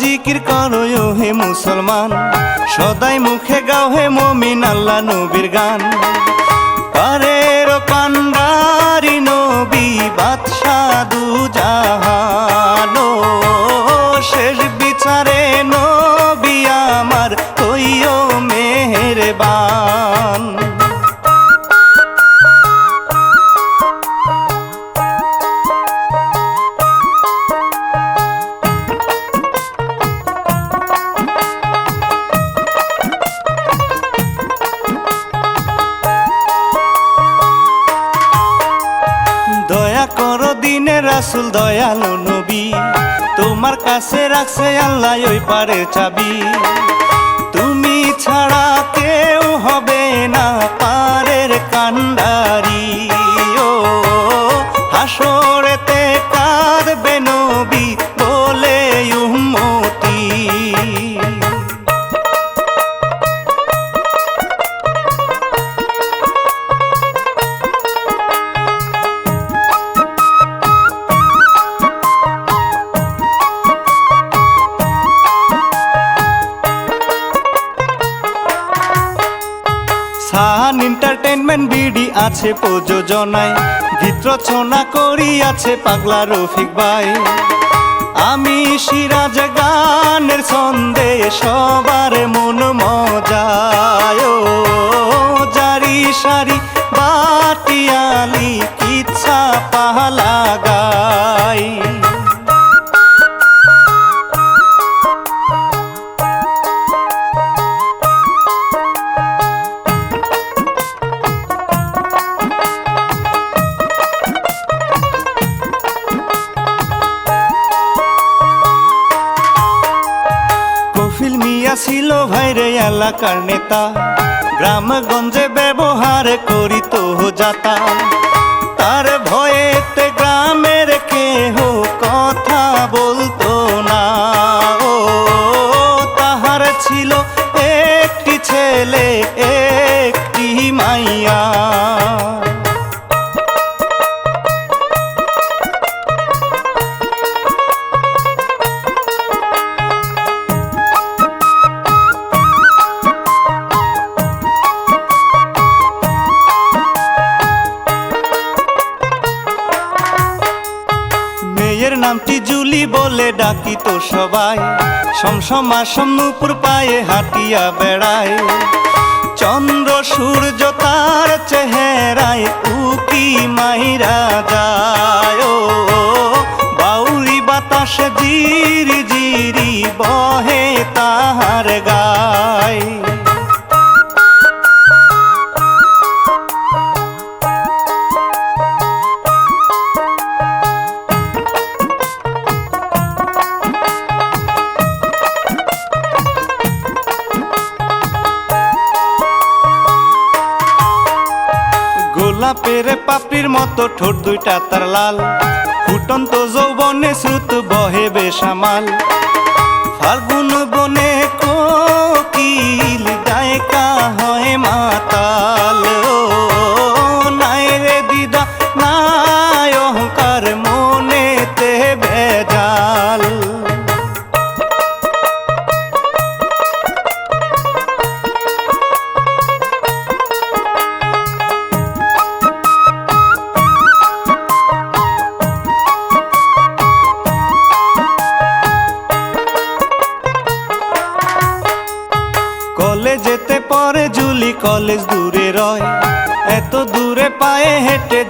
জিকির করো হে মুসলমান। সদাই মুখে গাও হে মমিন, আল্লাহ নবীর গান। পারের কান্ডারি নবী, বাদশাহ দু কাছে রাখছে আল্লাহ ওই পারে চাবি। প্রযোজনায় গীত রচনা করিয়াছে পাগলা রফিক ভাই। আমি সিরাজ গানের ছন্দে সবার মন মজায় জারি সারি বাটিয়ালি ইচ্ছা পাহালা গাই গ্রামগঞ্জে ব্যবহার করিত যাতা। বলে ডাকি তো সবাই। সমসমা সম্নুপুর পায়ে হাঁটিয়া বেড়ায়। চন্দ্র সূর্য তার চেহারায় উকি মাইরা যায়। বাউরি বাতাস জিরি জিরি বহে তাহার গায় গোলাপের পাপড়ির মতো ঠোঁট দুইটা তার লাল। ফুটন্ত যৌবনে শ্রুত বহে বেসামাল। ফাল্গুন বনে কোকিল গায়কা হয় মাতাল।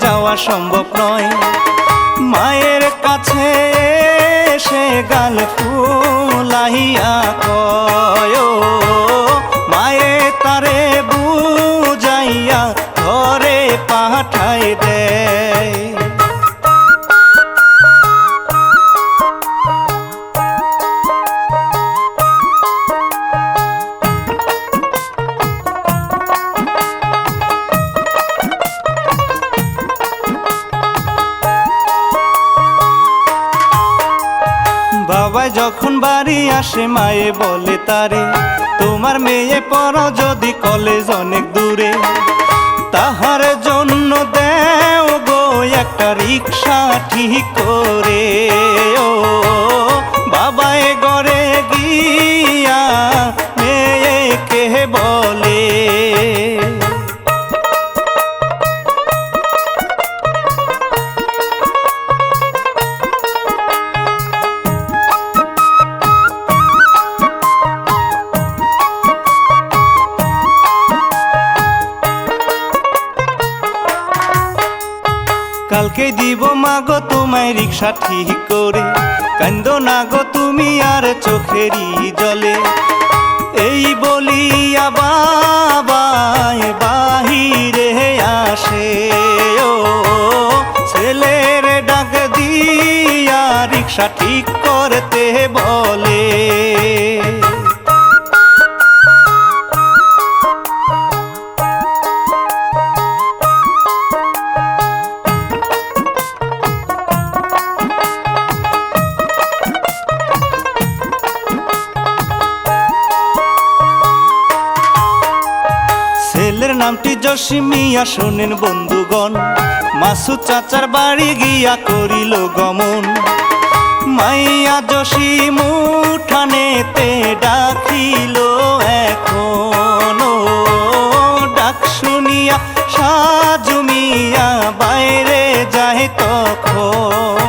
যাওয়া সম্ভব নয়। মায়ের কাছে সে গাল ফুলাইয়া বলে তারে, তোমার মেয়ে পর যদি কলেজ অনেক দূরে। তাহার জন্য দেও গো একটা রিক্সা ঠিক করে। ও, বাবায় গড়ে গিয়া মেয়েকে বল রিক্সা ঠিক করে। কান্দ না গো তুমি আর চোখেরই জলে। এই বলিয়া বাবায় বাহিরে আসে। ও ছেলের ডাক দিয়া রিক্সা ঠিক করতে বলে। জসিমিয়া শোনেন বন্ধুগণ মাসু চাচার বাড়ি গিয়া করিল গমন। মাইয়া জসিম উঠানেতে ডাকিল এখন, ডাক শুনিয়া সাজুমিয়া বাইরে যায় তখন।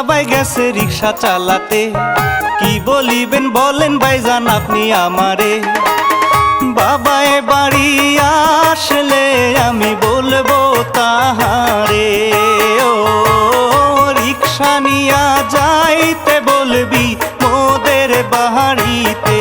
বাবাই গেছে রিক্সা চালাতে। কি বলিবেন বলেন ভাইজান আপনি আমারে। বাবায় বাড়ি আসলে আমি বলব তাহারে। ও, রিক্সা নিয়া যাইতে বলবি মোদের বাড়িতে।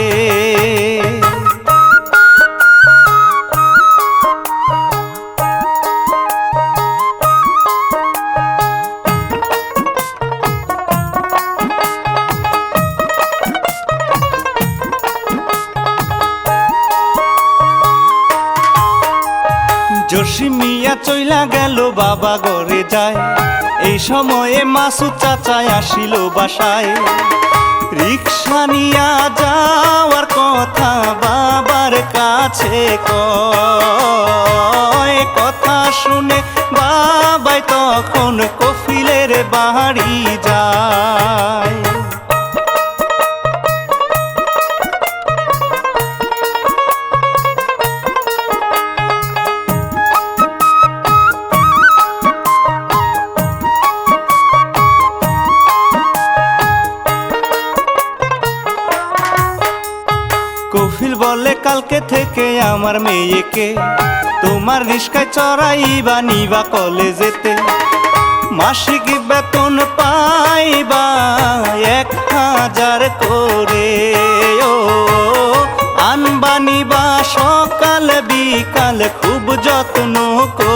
চইলা গেল, বাবা ঘরে যায়। এই সময়ে মাসুদ চাচায় আসিল বাসায়। রিক্সা নিয়া যাওয়ার কথা বাবার কাছে কয়। কথা শুনে বাবাই তখন কফিলের বাড়ি যায়। আমার মেয়েকে। তোমার রিস্কায় চড়াইবা, নিবা কলেজেতে। মাসিক বেতন পাইবা এক হাজার করে। ও আনবানিবা সকাল, বিকাল খুব যত্ন করে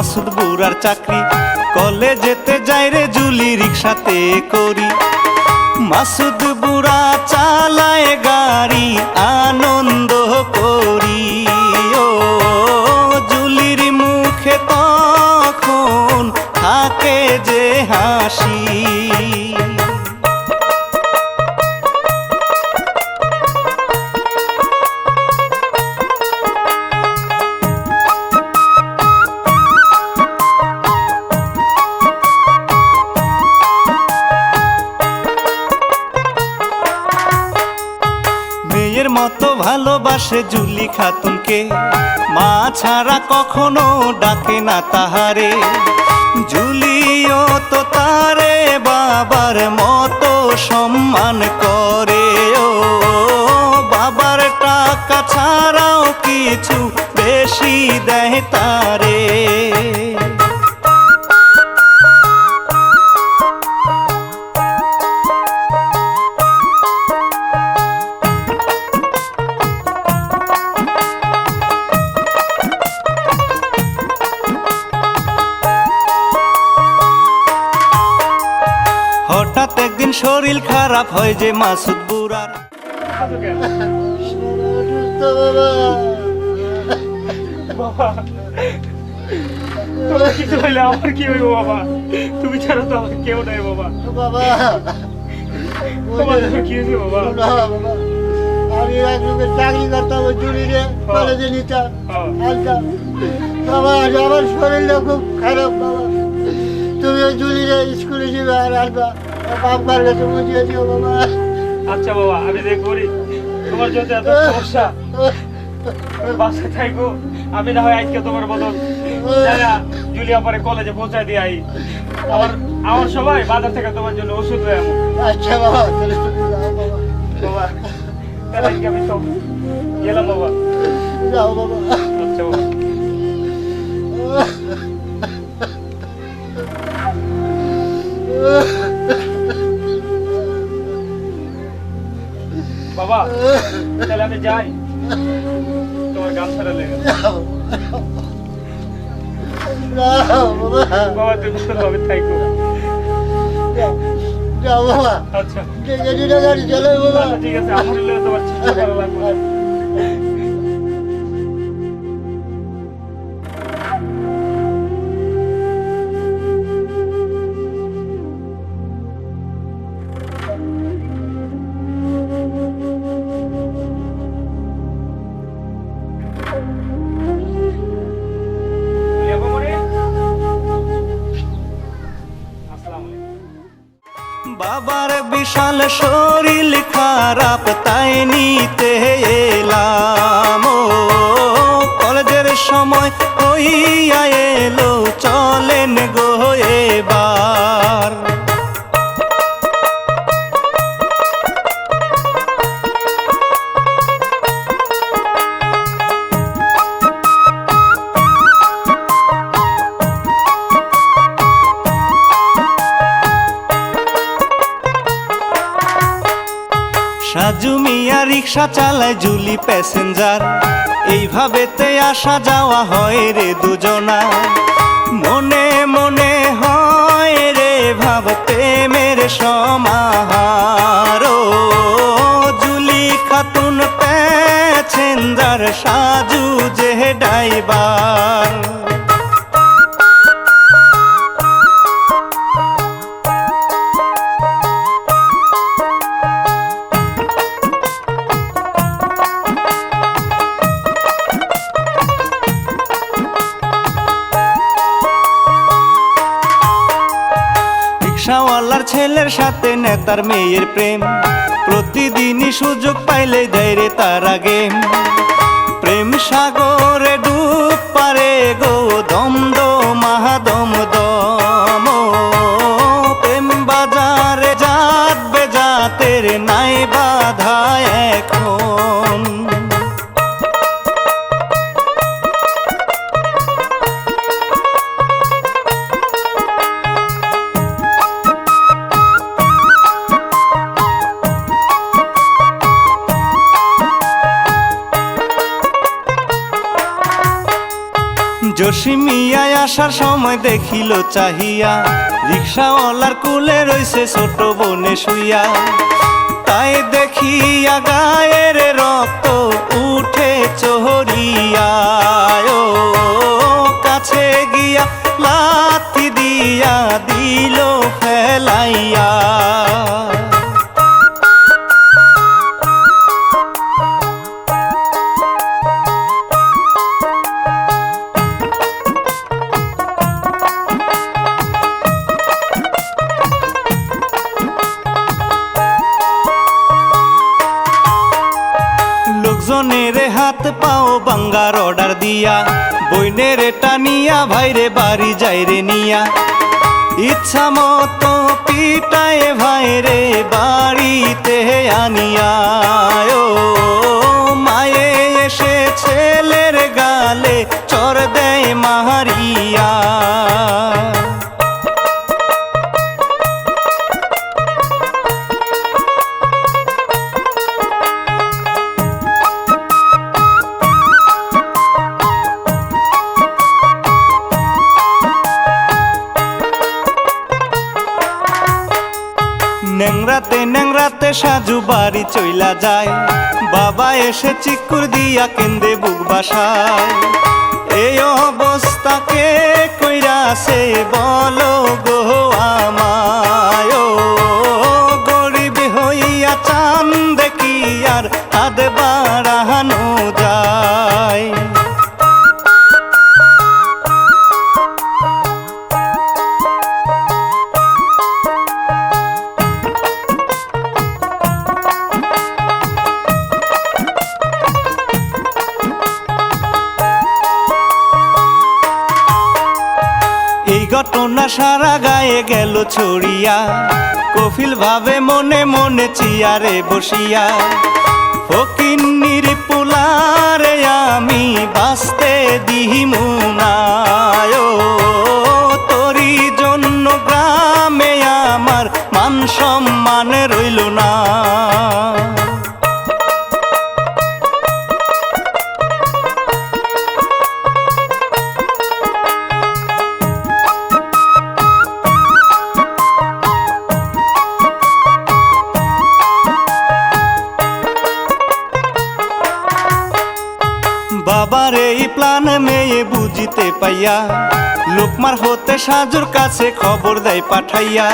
মাসুদ বুড়ার চাকরি। কলেজেতে যাই রে জুলি রিক্সাতে করি। মাসুদ বুড়া চালায় গাড়ি, আনন্দ করি। ও জুলির মুখে তখন থাকে যে হাসি। মতো ভালোবাসে জুলি খাতুনকে। মা ছাড়া কখনো ডাকে না তাহারে। জুলিও তো তারে বাবার মতো সম্মান করে। ও, বাবার টাকা ছাড়াও কিছু বেশি দেয় তারে। খারাপ হয় যে মাসুদ তোমার কিছু হইলে আমার কি হইব বাবা? তুমি ছাড়া তো আমার কেউ নাই বাবা। বাবা। তোমার কি হয়েছে বাবা? আমি এক লোকের চাকরি করতাম ওই জুড়িরে কলেজে নিতাম। আনতাম বাবা আমার শরীরটা খুব খারাপ বাবা। তুমি ওই জুড়িরে স্কুলে যাবে আর আনবা বাবার কাছে বুঝিয়ে দিও বাবা। আচ্ছা বাবা আমি দেখ করি তোমার যদি এত সমস্যা। তুমি বাসায় থাকো আমি না হয় আজকে তোমার বদল জুলিয়া পরে কলেজে পৌঁছায় দিয়ে আই। আমার আমার সবাই বাজার থেকে তোমার জন্য ওষুধ আমো। আচ্ছা বাবা তাহলে তুমি যাও বাবা। বাবা তাহলে আজকে আমি তো গেলাম বাবা। যাও বাবা। যাই। তোমার গামছাটা লেগে বাবা তুমি ভাবে থাকো যাও যাও বাবা আচ্ছা। বাবা আচ্ছা, ঠিক আছে আমার তোমার চিন্তা করা লাগবে শরীর খারাপ তাই নিতে এলাম। কলেজের সময় হইয়া এলো চলেন রিক্সা ঝুলি প্যাসেঞ্জার। এইভাবেতে আসা যাওয়া হয় রে দুজনা মনে মনে হয় রে ভাবতে মেরে সমাহার। জুলি খাতুন প্যাসেঞ্জার সাজু যে ড্রাইভার সাথে নেতার মেয়ের প্রেম। প্রতিদিনই সুযোগ পাইলে দেয় রে তারা গেম প্রেম সাগরে জসিমিয়ায় আসার সময় দেখিল চাহিয়া। রিক্সাওয়ালার কুলে রইছে ছোট বনে শুইয়া। তাই দেখিয়া গায়ের রক্ত উঠে চহরিয়া। কাছে গিয়া লাথি দিয়া দিল ফেলাইয়া। লোকজনের হাত পাও বাঙ্গার অর্ডার দিয়া। বইনের টানিয়া ভাইরে বাড়ি যাইরে নিয়া। ইচ্ছা মতো পিটায় ভাইরে বাড়িতে আনিয়া। ও মায়ে এসে ছেলের গালে চর দেয় মাহারিয়া। সাজু বাড়ি চইলা যায়। বাবা এসে চিকুর দিয়া কেন্দে বুক বাসায়। এই অবস্থাকে কইরা সে বলো ছড়িয়া কফিল ভাবে মনে মনে চিয়ারে বসিয়া, ফকিন্নির পুলারে আমি বাঁচতে দিহি না তরি তোরি জন্য গ্রামে আমার মান সম্মান রইল না। পাইয়া লোকমার হতে সাজুর কাছে খবর দেয় পাঠাইয়া।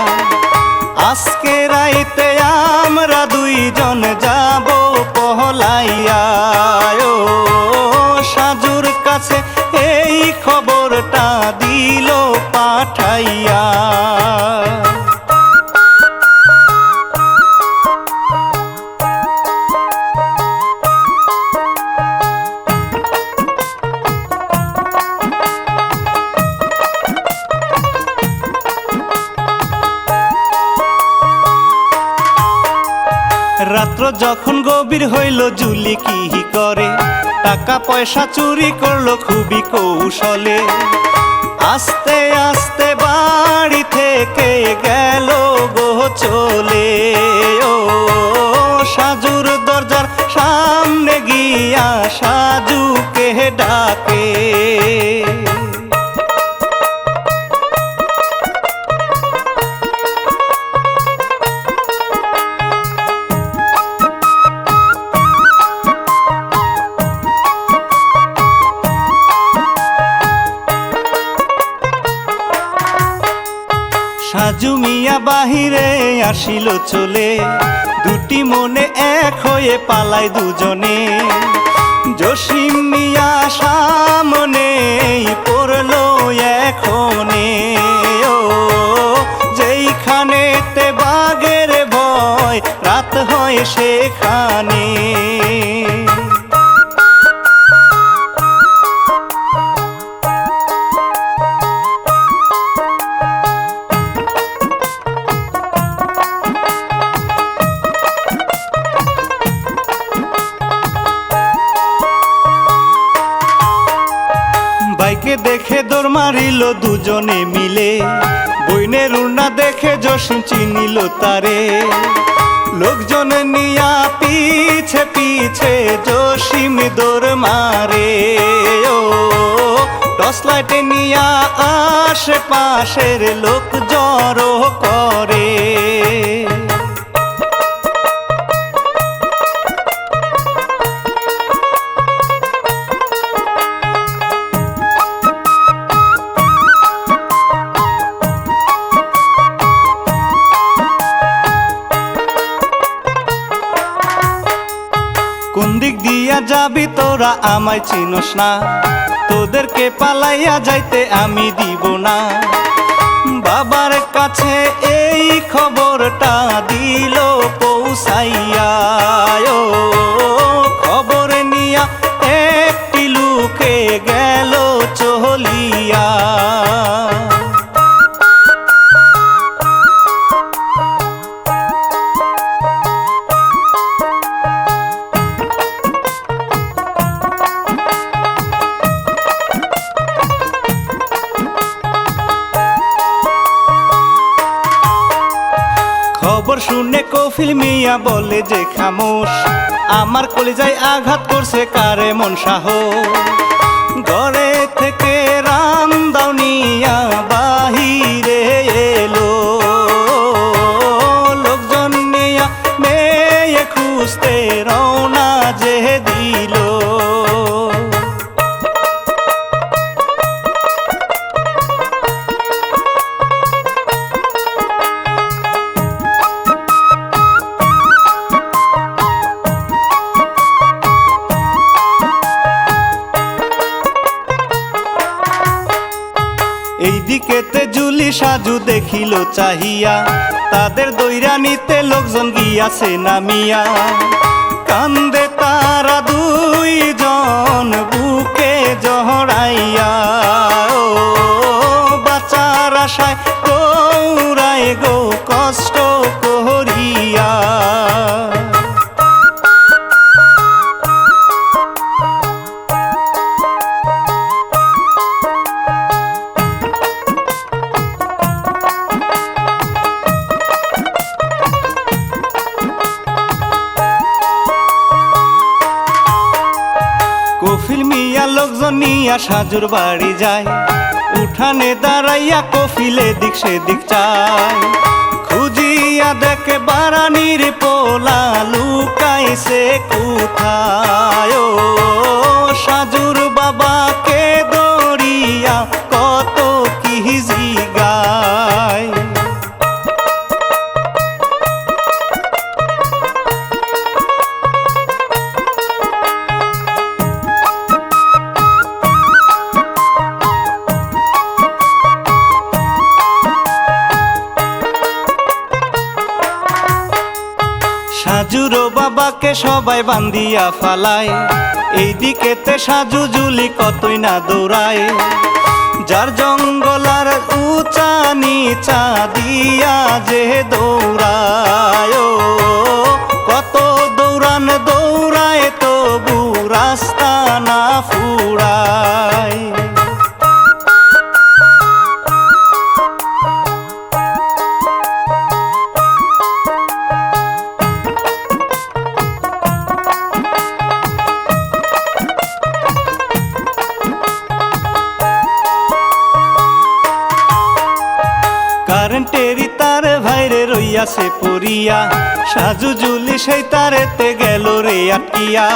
আজকে রাইতে আমরা দুইজন যাব পহলাইয়া সাজুর কাছে এই খবরটা দিল পাঠাইয়া। রাত্র যখন গভীর হইল জুলি কি করে। টাকা পয়সা চুরি করল খুবই কৌশলে। আস্তে আস্তে বাড়ি থেকে গেল গো চলে। ও সাজুর দরজার সামনে গিয়া সাজুকে ডাকে। আসিল চলে। দুটি মনে এক হয়ে পালায় দুজনে। জসিম মিয়া সামনে পড়ল দৌড় দুজনে মিলে, বইনের উড়না দেখে জসিম চিনিল তারে। লোকজন নিয়া পিছে পিছে জসিম দৌড় মারে। ও টস লাইটে নিয়া আশেপাশের লোক জড়ো করে। তোরা আমায় চিনস না। তোদেরকে পালাইয়া যাইতে আমি দিব না। বাবার কাছে এই খবরটা দিল পৌঁছাইয়া কফিল মিয়া বলে যে খামোশ। আমার কলিজায় আঘাত করছে কারে মন সাহস। এইদিকেতে জুলি সাজু দেখিল চাহিয়া। তাদের দৈরা নিতে লোকজন গিয়াছে নামিয়া। কান্দে তারা সাজুর বাড়ি যায়। উঠানে দাঁড়াইয়া কফিলে দিক সেদিক চায়। খুঁজিয়া দেখে বারানির পোলা লুকাইছে কোথায়? সাজুর বাবাকে সবাই বান্দিয়া ফালায়। তে সাজু জুলি কতই না দৌড়ায়। যার জঙ্গলার উঁচা নিচা দিয়া যে দৌড়ায় রে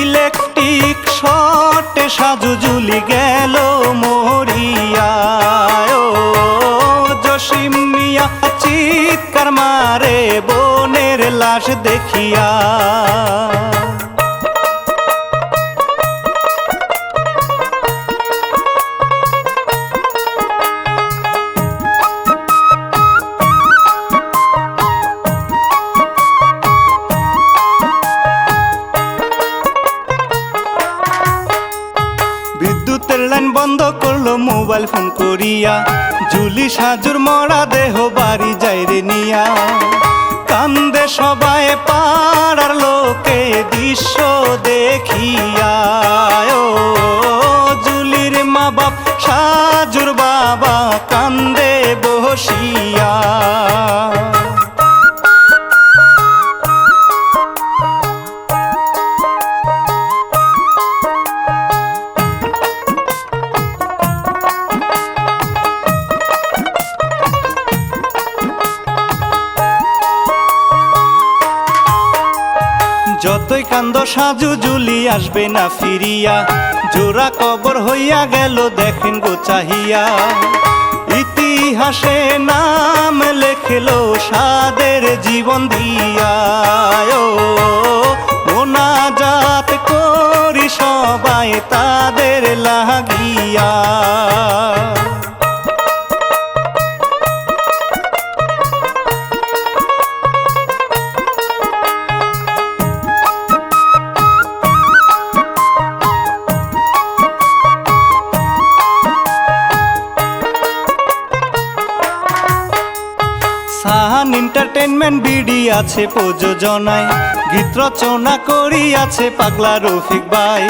ইলেকট্রিক শটে সাজু জুলি গেল মরিয়া ও জসিম মিয়া, চিৎকার মারে, বোনের লাশ দেখিয়া করিয়া জুলি সাজুর মরা যতই কান্দ সাজু জুলি আসবে না ফিরিয়া। জোড়া কবর হইয়া গেল, দেখেন গো চাহিয়া। ইতিহাসে নাম লেখলো সাদের জীবন দিয়া। মোনাজাত করি সবাই তাদের লাগিয়া। আছে প্রযোজনায়, গীত রচনা করি আছে পাগলা রফিক ভাই।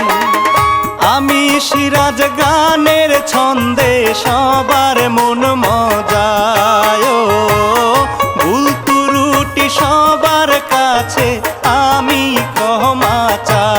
আমি সিরাজ গানের ছন্দে সবার মন মজায়। ভুল তুরুটি সবার কাছে আমি ক্ষমা চাই।